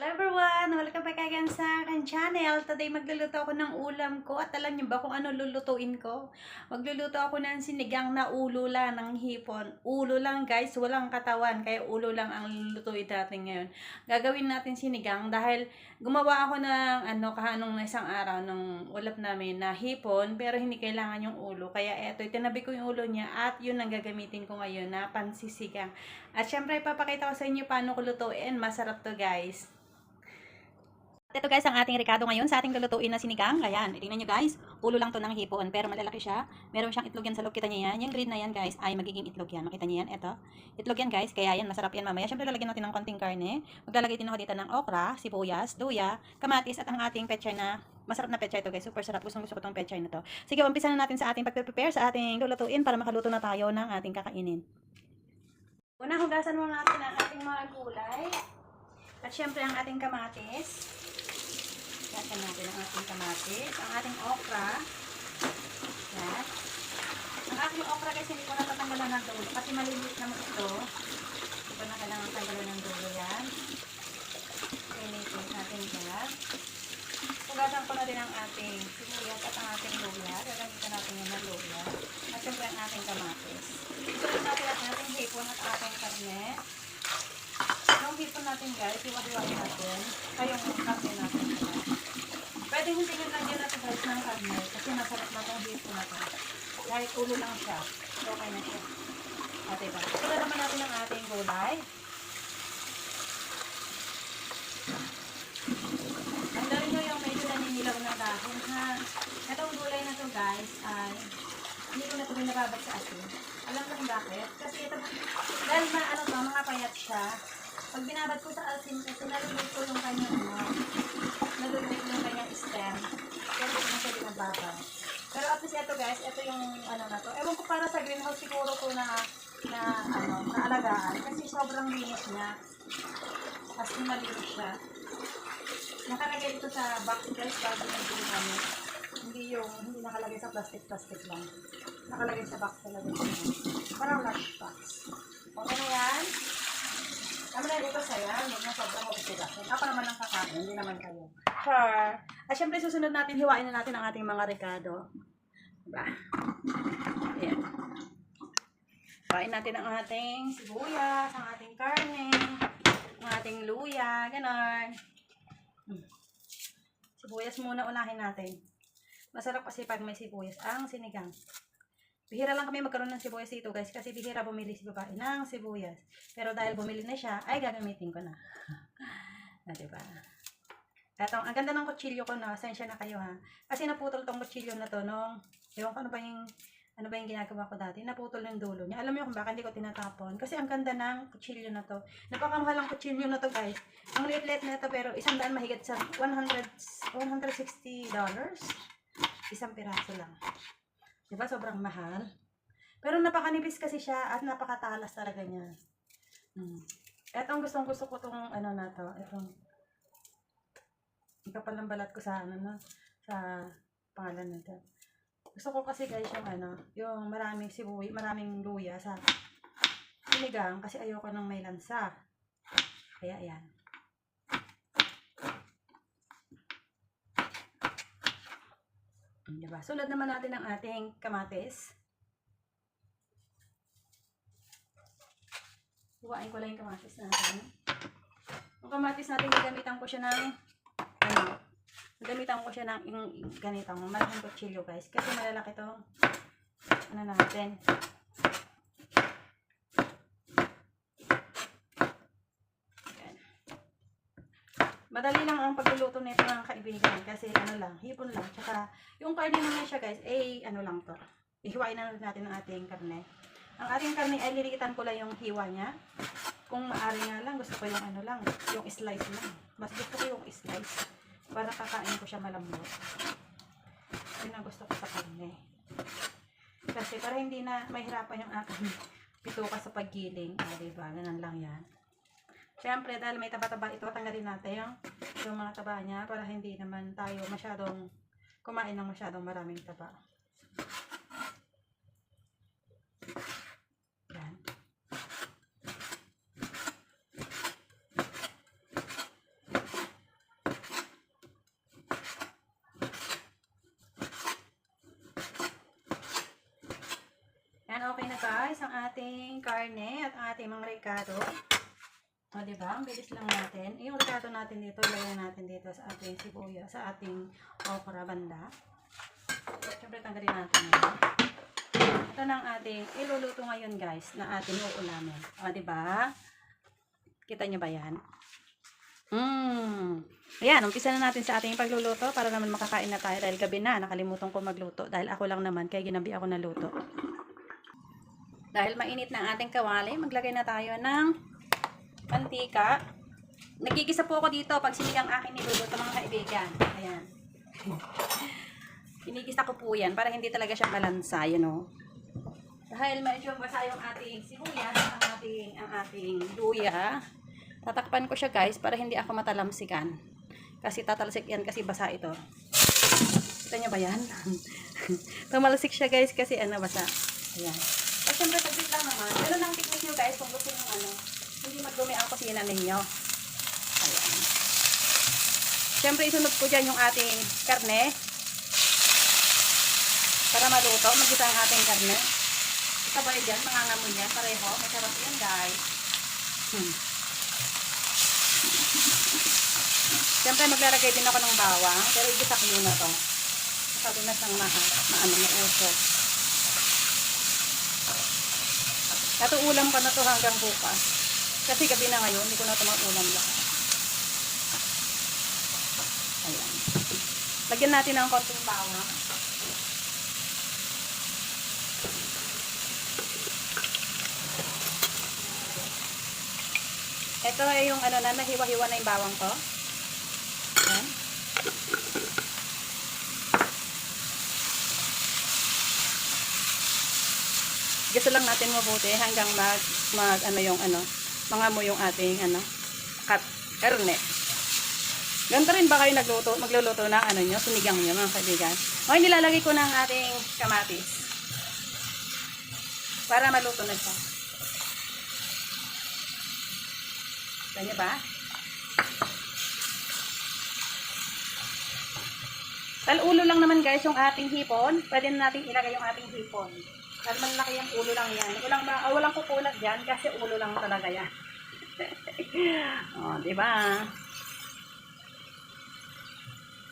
Hello everyone! Welcome back again sa akin channel. Today magluluto ako ng ulam ko. At alam niyo ba kung ano lulutuin ko? Magluluto ako ng sinigang na ulo lang ng hipon. Ulo lang guys, walang katawan. Kaya ulo lang ang lulutuin natin ngayon. Gagawin natin sinigang dahil gumawa ako ng ano kahanong isang araw ng ulap namin na hipon pero hindi kailangan yung ulo. Kaya eto, itinabi ko yung ulo niya at yun ang gagamitin ko ngayon na pansisigang. At syempre, ipapakita ko sa inyo paano ko lutuin. Masarap to guys. Ito guys, ang ating rekado ngayon sa ating lulutuin na sinigang. Ayan, tingnan nyo guys, ulo lang to ng hipon, pero malalaki siya. Meron siyang itlog yan sa loob, kita niya yan. Yung green na yan guys, ay magiging itlog yan. Makita niyo yan, ito. Itlog yan guys, kaya yan, masarap yan mamaya. Siyempre, lalagyan natin ng konting karne. Maglalagay din ako dito ng okra, sibuyas, luya, kamatis, at ang ating pechay na Masarap na pechay to guys, super sarap. Gustong gusto ko tong pechay na to. Sige, umpisa na natin sa ating pagpe-prepare sa ating lulutuin para makaluto na tayo ng ating kakainin. Una, hugasan muna natin ang ating mga gulay. At syempre ang ating kamatis. Lagyan natin ang ating kamatis. Ang ating okra. Yan. Ang ating okra guys, hindi ko natatanggalan ng dulo. Kasi maliliit naman ito. Hindi ko na kailangan tanggalan ng dulo yan. Pinitin natin yan. Hugasan ko na din ang ating sibuyas at ang ating luya. Gagamitan natin yan ng. At syempre ang ating kamatis. Isulit natin ang ating hipon at ating karne. Natin guys, iwa-iwain natin. Kayong karne natin. Pwede hindi nyo lagyan natin guys ng karne kasi masarap na itong hipon na to. Kahit ulo lang siya. Okay na siya. O diba? Ito naman natin ang ating gulay. Tandaan nyo yung medyo naninilaw na dahon ha. Itong gulay na to guys ay hindi ko na ito binababad sa asin. Alam ko kung bakit? Kasi ito, dahil na ano to, mga payat siya, pag binabad ko sa asin kasi nalulog ko yung kanyang ano, nalulog yung kanyang stem. Kaya hindi siya binababad. Pero at least ito guys, ito yung ano na to. Ewan ko para sa greenhouse siguro ko na na ano, naalagaan. Kasi sobrang linis niya. As in malinis siya. Nakalagay ito sa box guys bago nabili namin. Hindi yung, hindi nakalagay sa plastic-plastic lang. Nakalagay sa box talaga. Parang lunch box. Okay na yan. Tama na ito sa yan. Huwag na sobrang oxidasin. Ako naman ang kakain, hindi naman kayo. Sure. At syempre susunod natin, hiwain na natin ang ating mga rekado. Diba? Ayan. Hiwain natin ang ating sibuyas, ang ating karne, ang ating luya, ganon. Hmm. Sibuyas muna unahin natin. Masarap kasi pag may sibuyas ang sinigang. Bihira lang kami magkaroon ng sibuyas dito guys kasi bihira bumili si babae ng sibuyas. Pero dahil bumili na siya, ay gagamitin ko na. na diba? Eto, ang ganda ng kutsilyo ko na. Sensya na kayo ha. Kasi naputol tong kutsilyo na to nung, ewan ko ano ba yung, ano ba yung ginagawa ko dati. Naputol yung dulo niya. Alam niyo kung bakit hindi ko tinatapon. Kasi ang ganda ng kutsilyo na to. Napakamahal ang kutsilyo na to guys. Ang liit-liit na to pero isang daan mahigit sa 100, 160 dollars. Isang piraso lang. Diba? Sobrang mahal. Pero napakanipis kasi siya at napakatalas talaga niya. Hmm. Etong gustong gusto ko tong ano na to. Etong kapal ng balat ko sa ano na sa pangalan nito. Gusto ko kasi guys yung ano, yung maraming sibuy, maraming luya sa sinigang kasi ayoko ng may lansa. Kaya ayan. Diba? Sulat naman natin ang ating kamatis. Huwain ko lang yung kamatis natin. Yung kamatis natin, gagamitan ko siya ng ano, gagamitan ko siya ng yung ganitong malaking kutsilyo guys. Kasi malalaki to ano natin. Ayan. Madali lang ang pagluluto nito ng kaibigan kasi ano lang, hipon lang. Tsaka yung karne naman siya guys, eh ano lang to. Ihiwain na natin ang ating karne. Ang ating karne ay lilitan ko lang yung hiwa niya. Kung maaari nga lang, gusto ko yung ano lang, yung slice lang. Mas gusto ko yung slice para kakain ko siya malambot. Yun ang gusto ko sa karne. Kasi para hindi na mahirapan yung aking pituka sa paggiling. Ah, diba? Ganun lang yan. Siyempre, dahil may taba-taba ito, tanggalin natin yung, yung mga taba niya para hindi naman tayo masyadong kumain ng masyadong maraming taba. Yan. Yan, okay na guys, ang ating karne at ang ating mga ricado. O, di ba? Ang bilis lang natin. Yung ricado natin dito, ilagay natin dito sa ating sibuyas, sa ating okra banda. Siyempre, tanggalin natin yun. Ito na ang ating iluluto ngayon, guys, na ating uulamin. O, di ba? Kita nyo ba yan? Mmm. Ayan, umpisa na natin sa ating pagluluto para naman makakain na tayo dahil gabi na, nakalimutan ko magluto dahil ako lang naman, kaya ginabi ako na luto. Dahil mainit na ang ating kawali, maglagay na tayo ng mantika. Nagigisa po ako dito pag sinigang aking niluluto mga kaibigan. Ayan. Pinigisa ko po yan para hindi talaga siya malansa, you know. Dahil medyo basa yung ating sibuyas, ang ating, ang ating luya. Tatakpan ko siya guys para hindi ako matalamsikan. Kasi tatalsik yan kasi basa ito. Kita niyo ba yan? Tumalsik siya guys kasi ano basa. Ayan. At syempre saglit lang naman. Meron ang technique nyo guys kung gusto nyo ano, hindi magdumi ang kusina ninyo. Ayan. Syempre isunod ko dyan yung ating karne. Para maluto, magisa ang ating karne. Sabay dyan, mangangamoy yan, pareho. Masarap yan guys. Hmm. Siyempre, maglalagay din ako ng bawang. Pero igisa ko muna to. Sabi na siyang maha, maano na uso. Kato ulam pa na to hanggang bukas. Kasi gabi na ngayon, hindi ko na ito ulam lahat. Ayan. Lagyan natin ng konting bawang. Ito ay yung ano na, nahiwa-hiwa na yung bawang ko. Ayan. Gusto lang natin mabuti hanggang mag, mag ano yung ano, mga mo yung ating ano, kat, karne. Ganito rin ba kayo nagluto, magluluto ng ano nyo, sinigang nyo mga kaibigan? Okay, nilalagay ko ng ating kamatis. Para maluto na siya. Kanya ba? Talulo lang naman guys yung ating hipon. Pwede na natin ilagay yung ating hipon. Dahil malaki yung ulo lang yan. Walang, ma ah, walang kukulat dyan kasi ulo lang talaga yan. oh, di ba?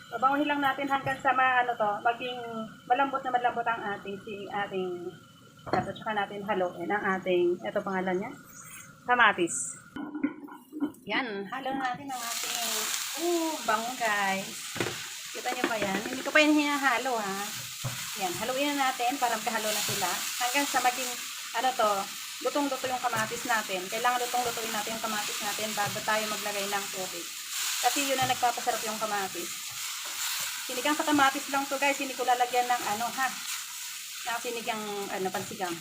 Babanguhin lang natin hanggang sa ma, ano to, maging malambot na malambot ang ating si ating at saka natin haluin ang ating, ito pangalan niya, kamatis. Yan, halo na natin ang ating, uh, bango guys. Kita niyo pa yan? Hindi ko pa yan hinahalo ha. Yan, haluin na natin para magkahalo na sila. Hanggang sa maging, ano to, lutong-luto yung kamatis natin. Kailangan lutong-lutuin natin yung kamatis natin bago tayo maglagay ng tubig. Kasi yun na nagpapasarap yung kamatis. Sinigang sa kamatis lang to guys, hindi ko lalagyan ng ano ha. Na sinigang, ano, pansigang.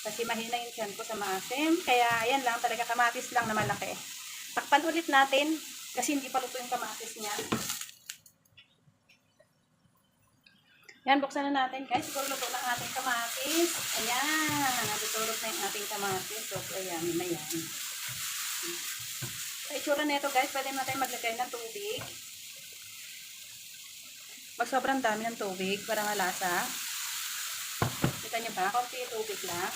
Kasi mahina yung tiyan ko sa maasim. Kaya yan lang, talaga kamatis lang na malaki. Takpan ulit natin kasi hindi pa luto yung kamatis niya. Yan, buksan na natin guys. Siguro luto ng ating kamatis. Ayan, natutulog na yung ating kamatis. So, ayan, na yan. Sa itsura nito guys, pwede natin maglagay ng tubig. Pag sobrang dami ng tubig para malasa. Kita niyo ba? Konti tubig lang.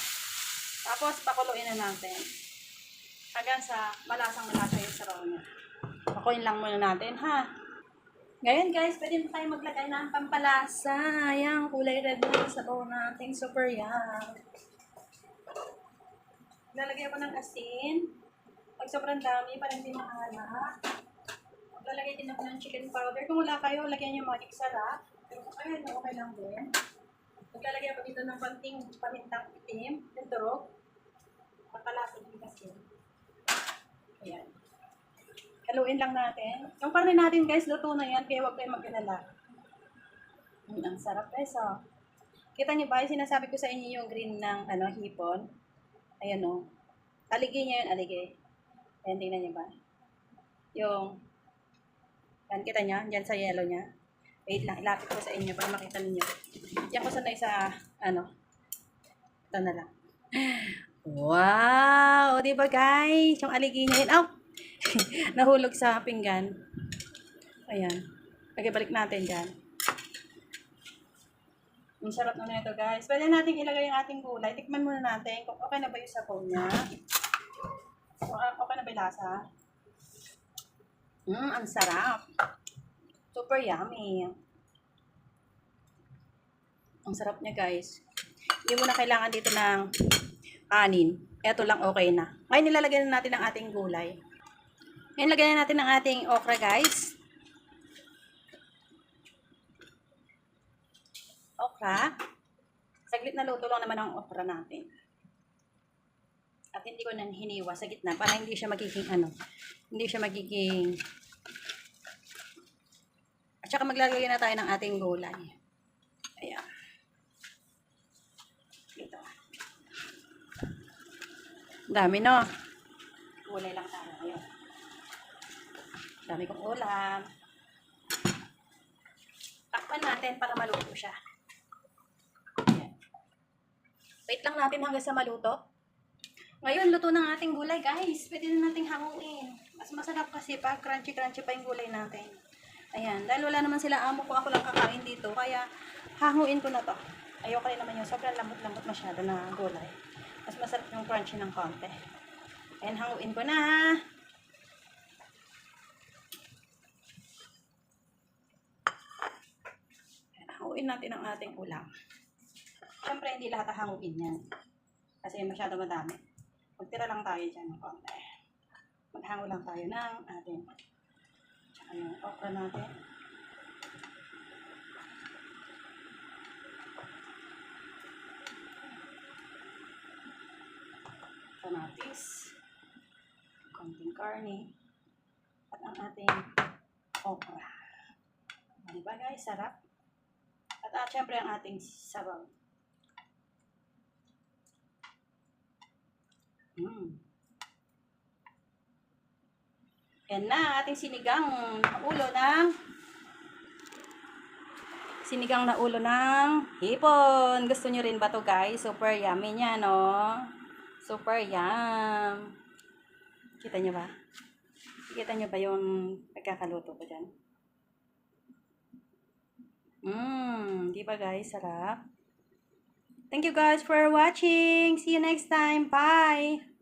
Tapos, pakuluin na natin. Hanggang sa malasang malasa yung sabaw niya. Lang muna natin, ha? Ngayon, guys, pwede na tayo maglagay ng pampalasa. Ayan, kulay red na yung sabaw natin. Super yum. Lalagay ako ng asin. Pag sobrang dami, para hindi mahala. Lalagay din ako ng chicken powder. Kung wala kayo, lagyan nyo magic sarap. Pero kung ayun, okay lang din. Maglalagay ako dito ng konting pamintang itim, yung turok. Pakalasa din kasi. Ayan. Haluin lang natin. Yung karne natin guys, luto na yan, kaya huwag kayong mag-alala. Mm, ang sarap guys, oh. Kita niyo ba, sinasabi ko sa inyo yung green ng ano, hipon. Ayan, oh. Aligi niya yun, aligi. Ayan, tingnan niyo ba? Yung, yan, kita niyo, dyan sa yellow niya. Wait lang, ilapit ko sa inyo para makita niyo. Yan ko sanay sa, ano, ito na lang. Wow! Di ba guys? Yung aligi niya yun. Oh! Nahulog sa pinggan. Ayan. Lagay balik natin dyan. Ang sarap na nito guys. Pwede natin ilagay yung ating gulay. Tikman muna natin kung okay na ba yung sabaw niya. So, ah, okay na ba yung lasa? Mmm, ang sarap. Super yummy. Ang sarap niya guys. Hindi mo na kailangan dito ng kanin. Ito lang okay na. Ngayon nilalagyan na natin ang ating gulay. Ngayon lagyan na natin ang ating okra guys. Okra. Saglit na luto lang naman ang okra natin. At hindi ko na hiniwa sa gitna para hindi siya magiging ano. Hindi siya magiging at saka maglalagay na tayo ng ating gulay. Ayan. Dito. Dami no. Gulay lang tayo. Dami kong ulam. Takpan natin para maluto siya. Wait lang natin hanggang sa maluto. Ngayon, luto ng ating gulay, guys. Pwede na nating hanguin. Mas masarap kasi pag crunchy-crunchy pa yung gulay natin. Ayan, dahil wala naman sila amo ko, ako lang kakain dito. Kaya, hanguin ko na to. Ayoko rin naman yung sobrang lambot-lambot masyado na gulay. Mas masarap yung crunchy ng konti. Ayan, hanguin ko na. Ayan, hanguin natin ang ating ulam. Siyempre, hindi lahat hanguin yan. Kasi masyado madami. Magtira lang tayo dyan ng konti. Maghango lang tayo ng ating tsaka yung okra natin. Kamatis. Konting karne. At ang ating okra. Di ba guys? Sarap. At at syempre ang ating sabaw. Mm. Yan na, ating sinigang na ulo ng sinigang na ulo ng hipon. Gusto nyo rin ba to guys? Super yummy niya, no? Super yum. Kita nyo ba? Kita nyo ba yung pagkakaluto ko dyan? Mmm, di ba guys? Sarap. Thank you guys for watching. See you next time. Bye!